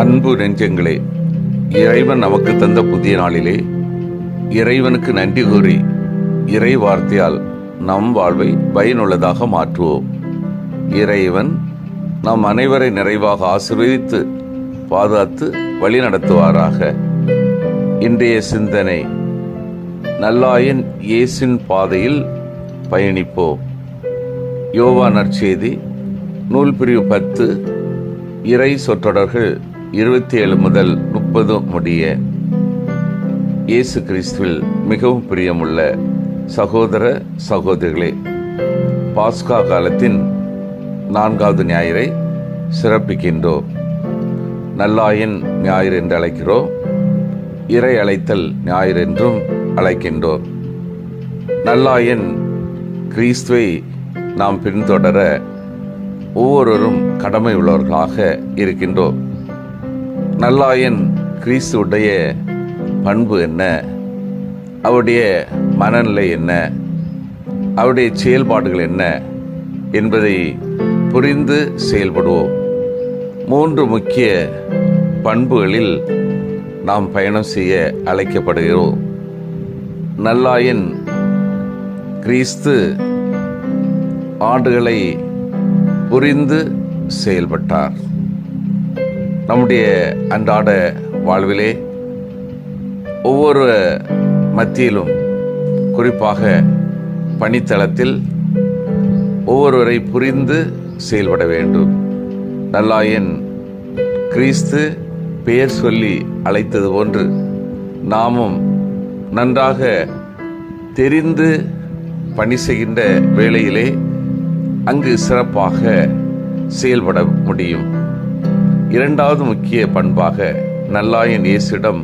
அன்பு நெஞ்சங்களே இறைவன் நமக்கு தந்த புதிய நாளிலே இறைவனுக்கு நன்றி கூறி இறை வார்த்தையால் நம் வாழ்வை பயனுள்ளதாக மாற்றுவோம். இறைவன் நம் அனைவரை நிறைவாக ஆசீர்வதித்து பாதுகாத்து வழி நடத்துவாராக இன்றைய சிந்தனை நல்லாயன் இயேசின் பாதையில் பயணிப்போம். யோவா நற்செய்தி நூல் பிரிவு பத்து இறை சொற்றொடர்கள் இருபத்தி ஏழு முதல் முப்பது முடிய இயேசு கிறிஸ்துவில் மிகவும் பிரியமுள்ள சகோதர சகோதரிகளே பாஸ்கா காலத்தின் நான்காவது ஞாயிறை சிறப்பிக்கின்றோம் நல்லாயன் ஞாயிறு என்று அழைக்கிறோம் இறை அழைத்தல் ஞாயிறு என்றும் அழைக்கின்றோம் நல்லாயன் கிறிஸ்துவை நாம் பின்தொடர ஒவ்வொருவரும் கடமை உள்ளவர்களாக இருக்கின்றோம். நல்லாயன் கிறிஸ்துவுடைய பண்பு என்ன? அவருடைய மனநிலை என்ன? அவருடைய செயல்பாடுகள் என்ன? என்பதை புரிந்து செயல்படுவோம். மூன்று முக்கிய பண்புகளில் நாம் பயணம் செய்ய அழைக்கப்படுகிறோம். நல்லாயன் கிறிஸ்து ஆண்டுகளை புரிந்து செயல்பட்டார். நம்முடைய அன்றாட வாழ்விலே ஒவ்வொரு மத்தியிலும் குறிப்பாக பணித்தளத்தில் ஒவ்வொருவரை புரிந்து செயல்பட வேண்டும். நல்லாயன் கிறிஸ்து பெயர் சொல்லி அழைத்தது போன்று நாமும் நன்றாக தெரிந்து பணி செய்கின்ற வேளையிலே அங்கு சிறப்பாக செயல்பட முடியும். இரண்டாவது முக்கிய பண்பாக நல்லாயன் இயேசிடம்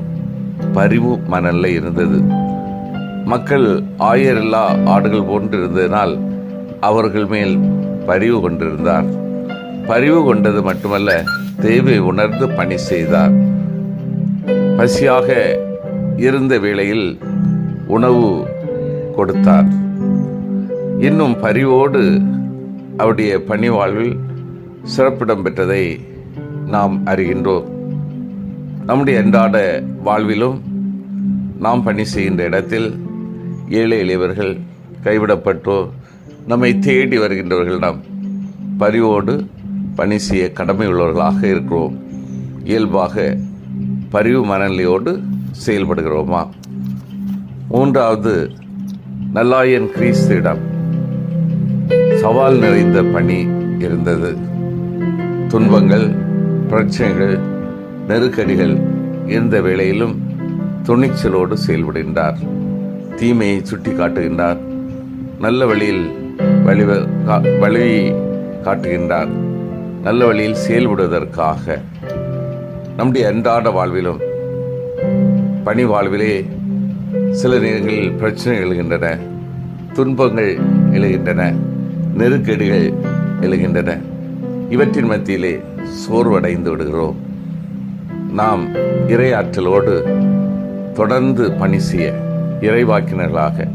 பரிவு மனநிலை இருந்தது. மக்கள் ஆயரில்லா ஆடுகள் போன்று இருந்ததினால் அவர்கள் மேல் பரிவு கொண்டிருந்தார். பரிவு கொண்டது மட்டுமல்ல தேவை உணர்ந்து பணி செய்தார். பசியாக இருந்த வேளையில் உணவு கொடுத்தார். இன்னும் பரிவோடு அவருடைய பணி வாழ்வில் சிறப்பிடம் பெற்றதை நாம் அறிகின்றோம். நம்முடைய அன்றாட வாழ்விலும் நாம் பணி செய்கின்ற இடத்தில் ஏழை எளியவர்கள் கைவிடப்பட்டோர் நம்மை தேடி வருகின்றவர்களிடம் பரிவோடு பணி செய்ய கடமை உள்ளவர்களாக இருக்கிறோம். இயல்பாக பரிவு மனநிலையோடு செயல்படுகிறோமா? மூன்றாவது நல்லாயன் கிறிஸ்துவிடம் சவால் நிறைந்த பணி இருந்தது. துன்பங்கள் பிரச்சனைகள் நெருக்கடிகள் இருந்த வேளையிலும் துணிச்சலோடு செயல்படுகின்றார். தீமையை சுட்டி காட்டுகின்றார் நல்ல வழியில் வழி வழி காட்டுகின்றார். நல்ல வழியில் செயல்படுவதற்காக. நம்முடைய அன்றாட வாழ்விலும் பணி வாழ்விலே சில நேரங்களில் பிரச்சனைகள் எழுகின்றன. துன்பங்கள் எழுகின்றன. நெருக்கடிகள் எழுகின்றன. இவற்றின் மத்தியிலே சோர்வடைந்து விடுகிறோம். நாம் இரையாற்றலோடு தொடர்ந்து பணி செய்ய இறைவாக்கினர்களாக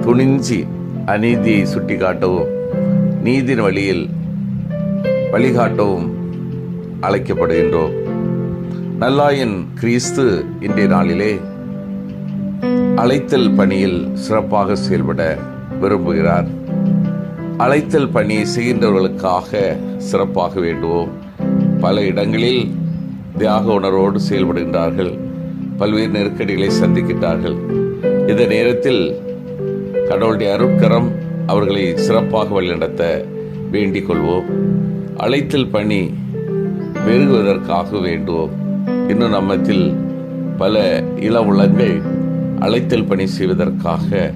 துணிஞ்சி அநீதியை சுட்டிக்காட்டவும் நீதியின் வழியில் வழிகாட்டவும் அழைக்கப்படுகின்றோம். நல்லாயின் கிறிஸ்து இன்றைய நாளிலே அழைத்தல் பணியில் சிறப்பாக செயல்பட விரும்புகிறார். அழைத்தல் பணி செய்கின்றவர்களுக்காக சிறப்பாக வேண்டுவோம். பல இடங்களில் தியாக உணர்வோடு செயல்படுகின்றார்கள். பல்வேறு நெருக்கடிகளை சந்திக்கின்றார்கள். இந்த நேரத்தில் கடவுளுடைய அருட்கரம் அவர்களை சிறப்பாக வழிநடத்த வேண்டிக் கொள்வோம். அழைத்தல் பணி பெருகுவதற்காக வேண்டுவோம். இன்னும் நம்மத்தில் பல இளவுலங்கள் அழைத்தல் பணி செய்வதற்காக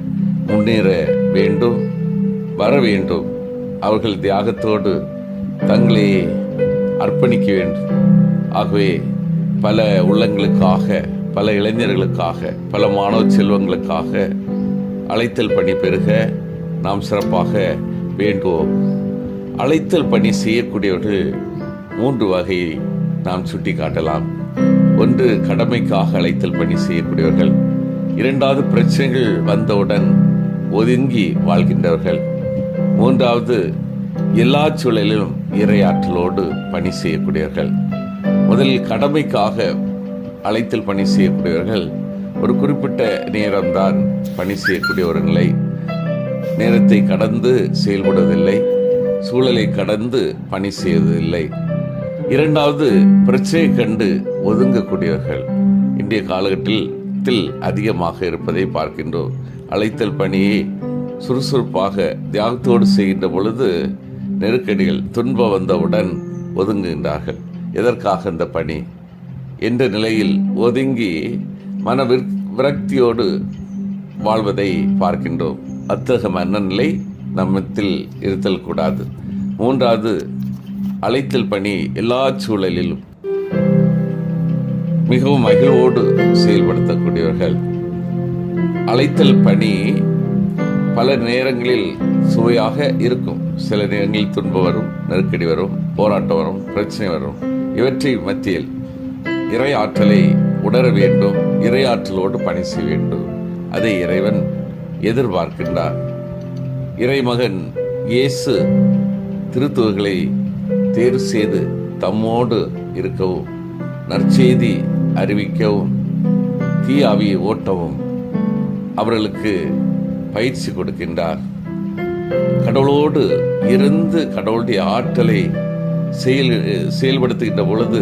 முன்னேற வேண்டும் வர வேண்டும். அவர்கள் தியாகத்தோடு தங்களை அர்ப்பணிக்க வேண்டும். ஆகவே பல உள்ளங்களுக்காக பல இளைஞர்களுக்காக பல மாணவ செல்வங்களுக்காக அழைத்தல் பணி பெருக நாம் சிறப்பாக வேண்டுவோம். அழைத்தல் பணி செய்யக்கூடியவர்கள் மூன்று வகையை நாம் சுட்டி காட்டலாம் ஒன்று கடமைக்காக அழைத்தல் பணி செய்யக்கூடியவர்கள். இரண்டாவது பிரச்சனைகள் வந்தவுடன் ஒதுங்கி வாழ்கின்றவர்கள். மூன்றாவது எல்லா சூழலிலும் இறையாற்றலோடு பணி செய்யக்கூடியவர்கள். முதலில் கடமைக்காக அழைத்தல் பணி செய்யக்கூடியவர்கள். ஒரு குறிப்பிட்ட நேரம்தான் பணி செய்யக்கூடியவர்களை நேரத்தை கடந்து செயல்படுவதில்லை. சூழலை கடந்து பணி செய்வதில்லை. இரண்டாவது பிரச்சனை கண்டு ஒதுங்கக்கூடியவர்கள். இன்றைய காலகட்டத்தில் அதிகமாக இருப்பதை பார்க்கின்றோம். அழைத்தல் பணியை சுறுசுறுப்பாக தியாகத்தோடு செய்கின்ற பொழுது நெருக்கடிகள் துன்பம் வந்தவுடன் ஒதுங்குகின்றார்கள். எதற்காக இந்த பணி? என்ற நிலையில் ஒதுங்கி மன விரக்தியோடு வாழ்வதை பார்க்கின்றோம். அத்தகைய மனநிலை நம்மத்தில் இருத்தல் கூடாது. மூன்றாவது அழைத்தல் பணி எல்லா சூழலிலும் மிகவும் மகிழ்வோடு செயல்படுத்தக்கூடியவர்கள். அழைத்தல் பணி பல நேரங்களில் சுவையாக இருக்கும். சில நேரங்களில் துன்பம் வரும் நெருக்கடி வரும் போராட்டம் வரும் பிரச்சனை வரும். இவற்றை மத்தியில் இறை ஆற்றலை உணர வேண்டும் இறை ஆற்றலோடு பணி செய்ய வேண்டும். அதை இறைவன் எதிர்பார்க்கின்றார் இறைமகன் இயேசு திருத்துவர்களை தேர்வு செய்து தம்மோடு இருக்கவும் நற்செய்தி அறிவிக்கவும் தீயாவியை ஓட்டவும் அவர்களுக்கு பயிற்சி கொடுக்கின்றார். கடவுளோடு இருந்து கடவுளுடைய ஆற்றலை செயல் செயல்படுத்துகின்ற பொழுது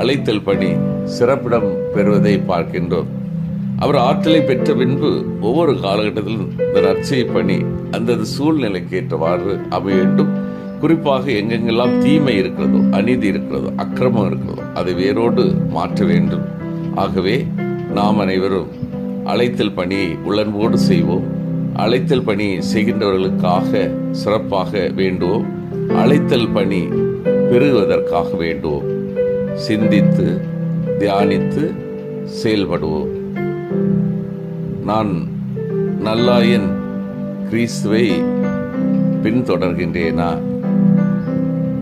அழைத்தல் பணி சிறப்பிடம் பெறுவதை பார்க்கின்றோம். அவர் ஆற்றலை பெற்ற பின்பு ஒவ்வொரு காலகட்டத்திலும் இந்த நற்செய் பணி அந்தந்த சூழ்நிலைக்கு ஏற்றவாறு அமைய வேண்டும். குறிப்பாக எங்கெங்கெல்லாம் தீமை இருக்கிறதோ அநீதி இருக்கிறதோ அக்கிரமம் இருக்கிறதோ அதை வேரோடு மாற்ற வேண்டும். ஆகவே நாம் அனைவரும் அழைத்தல் பணியை உளன்போடு செய்வோம். அழைத்தல் பணி செய்கின்றவர்களுக்காக சிறப்பாக வேண்டுவோம் அழைத்தல் பணி பெருகுவதற்காக வேண்டுவோம் சிந்தித்து தியானித்து செயல்படுவோம் நான் நல்லாயன் கிறிஸ்துவை பின்தொடர்கின்றேனா?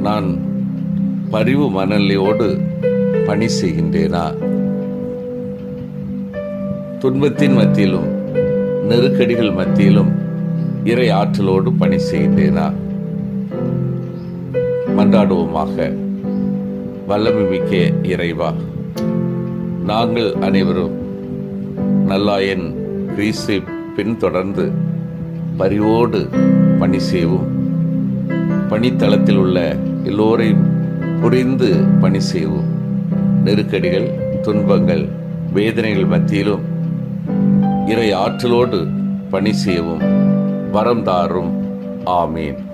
நான் பரிவு மனநிலையோடு பணி செய்கின்றேனா? துன்பத்தின் மத்தியிலும் நெருக்கடிகள் மத்தியிலும் இறை ஆற்றலோடு பணி செய்கின்றேனா மன்றாடுவோமாக. வல்லமை மிக்க இறைவா நாங்கள் அனைவரும் நல்லாயன் கிரீஸை பின்தொடர்ந்து பரிவோடு பணி செய்வோம். பணித்தளத்தில் உள்ள எல்லோரையும் புரிந்து பணி செய்வோம். நெருக்கடிகள் துன்பங்கள் வேதனைகள் மத்தியிலும் இறை ஆற்றலோடு பணி செய்யவும் வரம் தாரும். ஆமீன்.